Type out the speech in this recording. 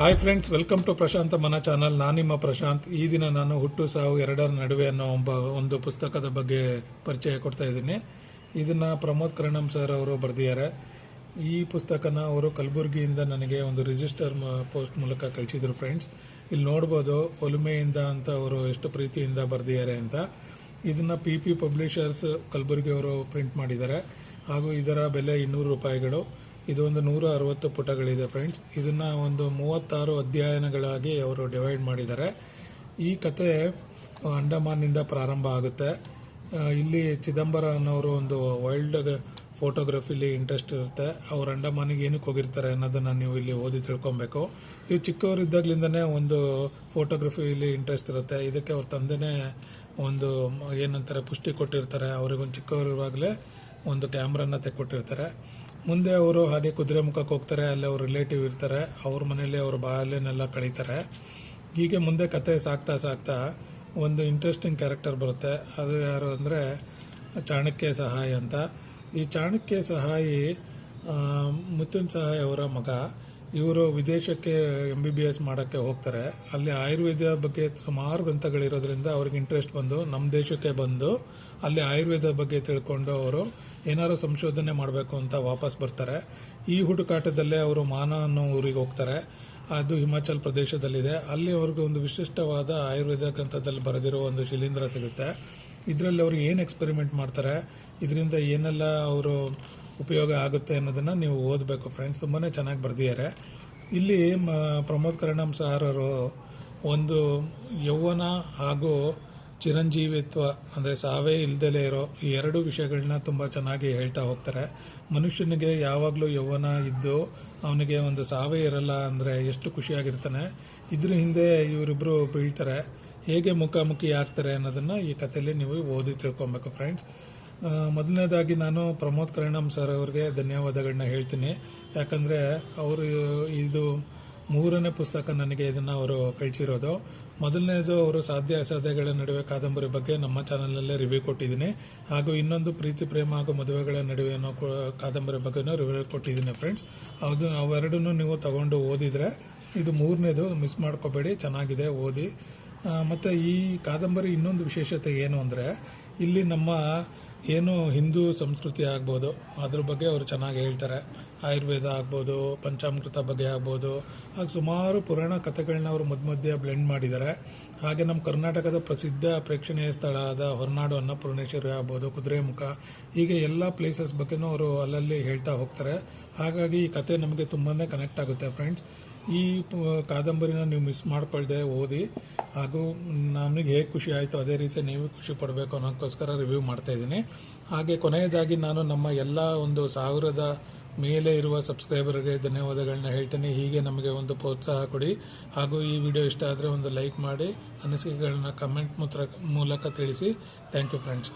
Hi friends welcome to Prashanta ಮನ channel ನಾನು ನಿಮ್ಮ ಪ್ರಶಾಂತ್. ಈ ದಿನ ನಾನು ಹುಟ್ಟು ಸಾವು ಎರಡರ ನಡುವೆ ಅನ್ನೋ ಒಬ್ಬ ಒಂದು ಪುಸ್ತಕದ ಬಗ್ಗೆ ಪರಿಚಯ ಕೊಡ್ತಾ ಇದ್ದೀನಿ. ಇದನ್ನ ಪ್ರಮೋದ್ ಕರಣಂ ಸರ್ ಅವರು ಬರೆದಿದ್ದಾರೆ. ಈ ಪುಸ್ತಕನ ಅವರು ಕಲಬುರಗಿಯಿಂದ ನನಗೆ ಒಂದು ರಿಜಿಸ್ಟರ್ ಪೋಸ್ಟ್ ಮೂಲಕ ಕಳಿಸಿದ್ರು ಫ್ರೆಂಡ್ಸ್ ಇಲ್ಲಿ ನೋಡ್ಬೋದು ಒಲುಮೆಯಿಂದ ಅಂತ ಅವರು ಎಷ್ಟು ಪ್ರೀತಿಯಿಂದ ಬರೆದಿದ್ದಾರೆ ಅಂತ. ಇದನ್ನ ಪಿ ಪಿ ಪಬ್ಲಿಷರ್ಸ್ ಕಲಬುರಗಿ ಅವರು ಪ್ರಿಂಟ್ ಮಾಡಿದ್ದಾರೆ. ಹಾಗೂ ಇದರ ಬೆಲೆ ಇನ್ನೂರು ರೂಪಾಯಿಗಳು. ಇದು ಒಂದು ನೂರ ಅರವತ್ತು ಪುಟಗಳಿದೆ ಫ್ರೆಂಡ್ಸ್ ಇದನ್ನ ಒಂದು ಮೂವತ್ತಾರು ಅಧ್ಯಯನಗಳಾಗಿ ಅವರು ಡಿವೈಡ್ ಮಾಡಿದ್ದಾರೆ. ಈ ಕತೆ ಅಂಡಮಾನ್ನಿಂದ ಪ್ರಾರಂಭ ಆಗುತ್ತೆ. ಇಲ್ಲಿ ಚಿದಂಬರ ಅನ್ನೋರು ಒಂದು ವೈಲ್ಡ್ ಫೋಟೋಗ್ರಫಿಲಿ ಇಂಟ್ರೆಸ್ಟ್ ಇರುತ್ತೆ. ಅವ್ರು ಅಂಡಮಾನಿಗೆ ಏನಕ್ಕೆ ಹೋಗಿರ್ತಾರೆ ಅನ್ನೋದನ್ನ ನೀವು ಇಲ್ಲಿ ಓದಿ ತಿಳ್ಕೊಬೇಕು. ಇವು ಚಿಕ್ಕವರಿದ್ದಾಗ್ಲಿಂದನೇ ಒಂದು ಫೋಟೋಗ್ರಫಿಲಿ ಇಂಟ್ರೆಸ್ಟ್ ಇರುತ್ತೆ. ಇದಕ್ಕೆ ಅವ್ರ ತಂದೆನೇ ಒಂದು, ಏನಂತಾರೆ, ಪುಷ್ಟಿ ಕೊಟ್ಟಿರ್ತಾರೆ. ಅವ್ರಿಗೊಂದು ಚಿಕ್ಕವರಿರುವಾಗಲೇ ಒಂದು ಕ್ಯಾಮ್ರಾನ ತೆಕ್ಕೊಟ್ಟಿರ್ತಾರೆ. ಮುಂದೆ ಅವರು ಹಾಗೆ ಕುದುರೆ ಮುಖಕ್ಕೆ ಹೋಗ್ತಾರೆ, ಅಲ್ಲಿ ಅವ್ರ ರಿಲೇಟಿವ್ ಇರ್ತಾರೆ, ಅವ್ರ ಮನೇಲಿ ಅವ್ರ ಬಾಲ್ಯನೆಲ್ಲ ಕಳೀತಾರೆ. ಹೀಗೆ ಮುಂದೆ ಕತೆ ಸಾಕ್ತಾ ಸಾಕ್ತಾ ಒಂದು ಇಂಟ್ರೆಸ್ಟಿಂಗ್ ಕ್ಯಾರೆಕ್ಟರ್ ಬರುತ್ತೆ. ಅದು ಯಾರು ಅಂದರೆ, ಚಾಣಕ್ಯ ಸಹಾಯ ಅಂತ. ಈ ಚಾಣಕ್ಯ ಸಹಾಯಿ ಮುತ್ತುನ್ ಸಹಾಯ್ ಅವರ ಮಗ. ಇವರು ವಿದೇಶಕ್ಕೆ ಎಂ ಬಿ ಬಿ ಎಸ್ ಮಾಡೋಕ್ಕೆ ಹೋಗ್ತಾರೆ. ಅಲ್ಲಿ ಆಯುರ್ವೇದ ಬಗ್ಗೆ ಸುಮಾರು ಗ್ರಂಥಗಳಿರೋದ್ರಿಂದ ಅವ್ರಿಗೆ ಇಂಟ್ರೆಸ್ಟ್ ಬಂದು ನಮ್ಮ ದೇಶಕ್ಕೆ ಬಂದು, ಅಲ್ಲಿ ಆಯುರ್ವೇದ ಬಗ್ಗೆ ತಿಳ್ಕೊಂಡು ಅವರು ಏನಾದ್ರು ಸಂಶೋಧನೆ ಮಾಡಬೇಕು ಅಂತ ವಾಪಸ್ ಬರ್ತಾರೆ. ಈ ಹುಡುಕಾಟದಲ್ಲೇ ಅವರು ಮಾನ ಅನ್ನೋ ಊರಿಗೆ ಹೋಗ್ತಾರೆ. ಅದು ಹಿಮಾಚಲ್ ಪ್ರದೇಶದಲ್ಲಿದೆ. ಅಲ್ಲಿ ಅವ್ರಿಗೆ ಒಂದು ವಿಶಿಷ್ಟವಾದ ಆಯುರ್ವೇದ ಗ್ರಂಥದಲ್ಲಿ ಬರೆದಿರೋ ಒಂದು ಶಿಲೀಂಧ್ರ ಸಿಗುತ್ತೆ. ಇದರಲ್ಲಿ ಅವರು ಏನು ಎಕ್ಸ್ಪೆರಿಮೆಂಟ್ ಮಾಡ್ತಾರೆ? ಇದರಿಂದ ಏನೆಲ್ಲ ಅವರು ಉಪಯೋಗ ಆಗುತ್ತೆ ಅನ್ನೋದನ್ನು ನೀವು ಓದಬೇಕು ಫ್ರೆಂಡ್ಸ್ ತುಂಬಾ ಚೆನ್ನಾಗಿ ಬರೆದಿದ್ದಾರೆ. ಇಲ್ಲಿ, ಮ, ಪ್ರಮೋದ್ ಕರಣಂ ಅವರು ಒಂದು ಯೌವನ ಹಾಗೂ ಚಿರಂಜೀವಿತ್ವ, ಅಂದರೆ ಸಾವೇ ಇಲ್ದಲೇ ಇರೋ ಈ ಎರಡು ವಿಷಯಗಳನ್ನ ತುಂಬ ಚೆನ್ನಾಗಿ ಹೇಳ್ತಾ ಹೋಗ್ತಾರೆ. ಮನುಷ್ಯನಿಗೆ ಯಾವಾಗಲೂ ಯೌವನ ಇದ್ದು ಅವನಿಗೆ ಒಂದು ಸಾವೇ ಇರಲ್ಲ ಅಂದರೆ ಎಷ್ಟು ಖುಷಿಯಾಗಿರ್ತಾನೆ. ಇದ್ರ ಹಿಂದೆ ಇವರಿಬ್ಬರು ಬೀಳ್ತಾರೆ. ಹೇಗೆ ಮುಖಾಮುಖಿ ಆಗ್ತಾರೆ ಅನ್ನೋದನ್ನು ಈ ಕಥೆಯಲ್ಲಿ ನೀವು ಓದಿ ತಿಳ್ಕೊಬೇಕು ಫ್ರೆಂಡ್ಸ್ ಮೊದಲನೇದಾಗಿ ನಾನು ಪ್ರಮೋದ್ ಕರಣಂ ಸರ್ ಅವರಿಗೆ ಧನ್ಯವಾದಗಳನ್ನ ಹೇಳ್ತೀನಿ. ಯಾಕಂದರೆ ಅವರು ಇದು ಮೂರನೇ ಪುಸ್ತಕ ನನಗೆ ಇದನ್ನು ಅವರು ಕಳಿಸಿರೋದು. ಮೊದಲನೇದು ಅವರು ಸಾಧ್ಯ ಅಸಾಧ್ಯಗಳ ನಡುವೆ ಕಾದಂಬರಿ ಬಗ್ಗೆ ನಮ್ಮ ಚಾನಲಲ್ಲೇ ರಿವ್ಯೂ ಕೊಟ್ಟಿದ್ದೀನಿ. ಹಾಗೂ ಇನ್ನೊಂದು ಪ್ರೀತಿ, ಪ್ರೇಮ ಹಾಗೂ ಮದುವೆಗಳ ನಡುವೆ ಅನ್ನೋ ಕಾದಂಬರಿ ಬಗ್ಗೆನೂ ರಿವ್ಯೂ ಕೊಟ್ಟಿದ್ದೀನಿ ಫ್ರೆಂಡ್ಸ್ ಅದು ಅವೆರಡನ್ನೂ ನೀವು ತಗೊಂಡು ಓದಿದರೆ ಇದು ಮೂರನೇದು ಮಿಸ್ ಮಾಡ್ಕೋಬೇಡಿ, ಚೆನ್ನಾಗಿದೆ, ಓದಿ. ಮತ್ತೆ ಈ ಕಾದಂಬರಿ ಇನ್ನೊಂದು ವಿಶೇಷತೆ ಏನು ಅಂದರೆ, ಇಲ್ಲಿ ನಮ್ಮ ಏನು ಹಿಂದೂ ಸಂಸ್ಕೃತಿ ಆಗ್ಬೋದು, ಅದ್ರ ಬಗ್ಗೆ ಅವರು ಚೆನ್ನಾಗಿ ಹೇಳ್ತಾರೆ. ಆಯುರ್ವೇದ ಆಗ್ಬೋದು, ಪಂಚಾಮೃತ ಬಗ್ಗೆ ಆಗ್ಬೋದು. ಹಾಗೆ ಸುಮಾರು ಪುರಾಣ ಕಥೆಗಳನ್ನ ಅವರು ಮಧ್ಯ ಬ್ಲೆಂಡ್ ಮಾಡಿದ್ದಾರೆ ಹಾಗೆ ನಮ್ಮ ಕರ್ನಾಟಕದ ಪ್ರಸಿದ್ಧ ಪ್ರೇಕ್ಷಣೀಯ ಸ್ಥಳ ಆದ ಹೊರನಾಡು ಅನ್ನಪೂರ್ಣೇಶ್ವರಿ ಆಗ್ಬೋದು, ಕುದುರೆಮುಖ. ಹೀಗೆ ಎಲ್ಲ ಪ್ಲೇಸಸ್ ಬಗ್ಗೆನೂ ಅವರು ಅಲ್ಲಲ್ಲಿ ಹೇಳ್ತಾ ಹೋಗ್ತಾರೆ. ಹಾಗಾಗಿ ಈ ಕತೆ ನಮಗೆ ತುಂಬಾ ಕನೆಕ್ಟ್ ಆಗುತ್ತೆ ಫ್ರೆಂಡ್ಸ್ ಈ ಕಾದಂಬರಿನ ನೀವು ಮಿಸ್ ಮಾಡ್ಕೊಳ್ದೆ ಓದಿ ಹಾಗೂ ನಮಗೆ ಹೇಗೆ ಖುಷಿ ಆಯಿತು, ಅದೇ ರೀತಿ ನೀವು ಖುಷಿ ಪಡಬೇಕು ಅನ್ನೋಕ್ಕೋಸ್ಕರ ರಿವ್ಯೂ ಮಾಡ್ತಾ ಇದ್ದೀನಿ. ಹಾಗೆ ಕೊನೆಯದಾಗಿ ನಾನು ನಮ್ಮ ಎಲ್ಲ ಒಂದು ಸಾವಿರದ ಮೇಲೆ ಇರುವ ಸಬ್ಸ್ಕ್ರೈಬರ್ಗೆ ಧನ್ಯವಾದಗಳನ್ನ ಹೇಳ್ತೀನಿ. ಹೀಗೆ ನಮಗೆ ಒಂದು ಪ್ರೋತ್ಸಾಹ ಕೊಡಿ. ಹಾಗೂ ಈ ವಿಡಿಯೋ ಇಷ್ಟ ಆದರೆ ಒಂದು ಲೈಕ್ ಮಾಡಿ, ಅನಿಸಿಕೆಗಳನ್ನ ಕಮೆಂಟ್ ಮೂಲಕ ತಿಳಿಸಿ. Thank you friends